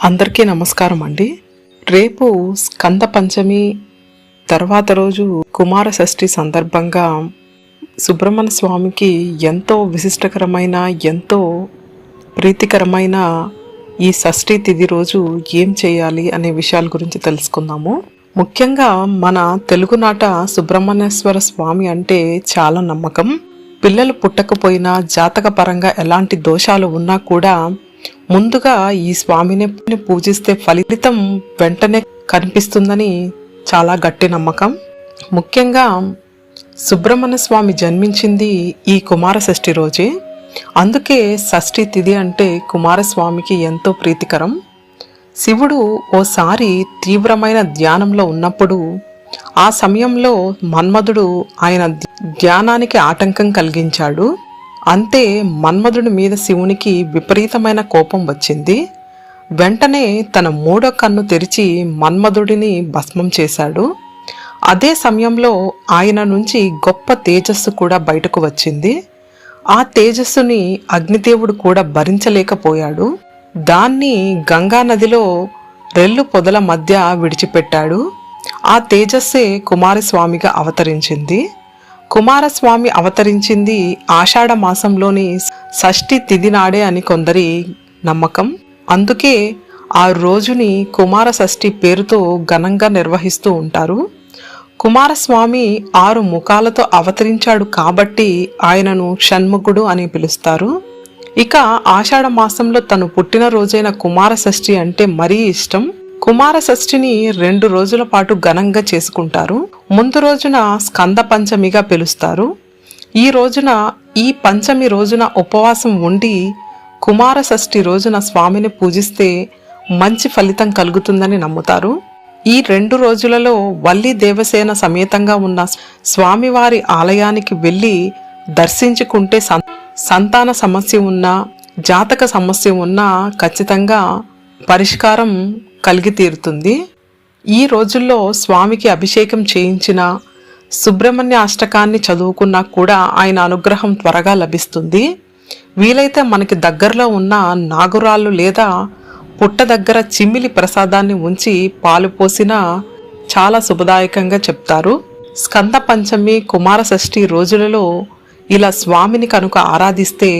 అందరికీ నమస్కారం అండి. రేపు స్కంద పంచమి తర్వాత రోజు కుమార షష్ఠి సందర్భంగా సుబ్రహ్మణ్య స్వామికి ఎంతో విశిష్టకరమైన ఎంతో ప్రీతికరమైన ఈ షష్ఠి తిథి రోజు ఏం చేయాలి అనే విషయాల గురించి తెలుసుకుందాము. ముఖ్యంగా మన తెలుగునాట సుబ్రహ్మణ్యేశ్వర స్వామి అంటే చాలా నమ్మకం. పిల్లలు పుట్టకపోయినా జాతక పరంగా ఎలాంటి దోషాలు ఉన్నా కూడా ముందుగా ఈ స్వామిని పూజిస్తే ఫలితం వెంటనే కనిపిస్తుందని చాలా గట్టి నమ్మకం. ముఖ్యంగా సుబ్రహ్మణ్య స్వామి జన్మించింది ఈ కుమార షష్ఠి రోజే. అందుకే షష్ఠి తిథి అంటే కుమారస్వామికి ఎంతో ప్రీతికరం. శివుడు ఓసారి తీవ్రమైన ధ్యానంలో ఉన్నప్పుడు ఆ సమయంలో మన్మధుడు ఆయన ధ్యానానికి ఆటంకం కలిగించాడు. అంతే మన్మధుడి మీద శివునికి విపరీతమైన కోపం వచ్చింది. వెంటనే తన మూడో కన్ను తెరిచి మన్మధుడిని భస్మం చేశాడు. అదే సమయంలో ఆయన నుంచి గొప్ప తేజస్సు కూడా బయటకు వచ్చింది. ఆ తేజస్సుని అగ్నిదేవుడు కూడా భరించలేకపోయాడు. దాన్ని గంగా నదిలో రెల్లు పొదల మధ్య విడిచిపెట్టాడు. ఆ తేజస్సే కుమారస్వామిగా అవతరించింది. కుమారస్వామి అవతరించింది ఆషాఢ మాసంలోని షష్ఠి తిథి నాడే అని కొందరి నమ్మకం. అందుకే ఆ రోజుని కుమార షష్ఠి పేరుతో ఘనంగా నిర్వహిస్తూ ఉంటారు. కుమారస్వామి ఆరు ముఖాలతో అవతరించాడు కాబట్టి ఆయనను షణ్ముఖుడు అని పిలుస్తారు. ఇక ఆషాఢ మాసంలో తను పుట్టిన రోజైన కుమార షష్ఠి అంటే మరీ ఇష్టం. కుమార షష్ఠిని రెండు రోజుల పాటు ఘనంగా చేసుకుంటారు. ముందు రోజున స్కంద పంచమిగా పిలుస్తారు. ఈ రోజున ఈ పంచమి రోజున ఉపవాసం ఉండి కుమార షష్ఠి రోజున స్వామిని పూజిస్తే మంచి ఫలితం కలుగుతుందని నమ్ముతారు. ఈ రెండు రోజులలో వల్లి దేవసేన సమేతంగా ఉన్న స్వామివారి ఆలయానికి వెళ్ళి దర్శించుకుంటే సంతాన సమస్య ఉన్నా జాతక సమస్య ఉన్నా ఖచ్చితంగా పరిష్కారం కలిగి తీరుతుంది. ఈ రోజుల్లో స్వామికి అభిషేకం చేయించిన సుబ్రహ్మణ్య అష్టకాన్ని చదువుకున్నా కూడా ఆయన అనుగ్రహం త్వరగా లభిస్తుంది. వీలైతే మనకి దగ్గరలో ఉన్న నాగురాళ్ళు లేదా పుట్ట దగ్గర చిమ్మిలి ప్రసాదాన్ని ఉంచి పాలు పోసినా చాలా శుభదాయకంగా చెప్తారు. స్కంద పంచమి కుమార షష్ఠి రోజులలో ఇలా స్వామిని కనుక ఆరాధిస్తే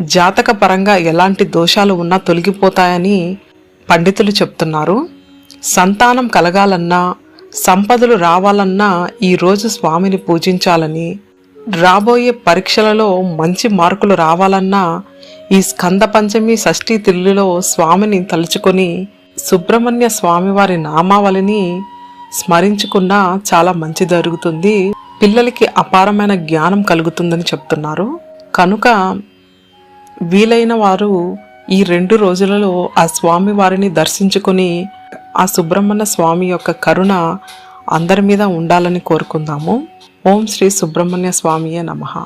జాతక పరంగా ఎలాంటి దోషాలు ఉన్నా తొలగిపోతాయని పండితులు చెప్తున్నారు సంతానం కలగాలన్నా సంపదలు రావాలన్నా ఈరోజు స్వామిని పూజించాలని రాబోయే పరీక్షలలో మంచి మార్కులు రావాలన్నా ఈ స్కంద పంచమి షష్ఠీ తిల్లులో స్వామిని తలుచుకొని సుబ్రహ్మణ్య స్వామివారి నామావళిని స్మరించుకున్నా చాలా మంచి జరుగుతుంది. పిల్లలకి అపారమైన జ్ఞానం కలుగుతుందని చెప్తున్నారు. కనుక వీలైన వారు ఈ రెండు రోజులలో ఆ స్వామి వారిని దర్శించుకొని ఆ సుబ్రహ్మణ్య స్వామి యొక్క కరుణ అందరి మీద ఉండాలని కోరుకుందాము. ఓం శ్రీ సుబ్రహ్మణ్య స్వామియే నమ.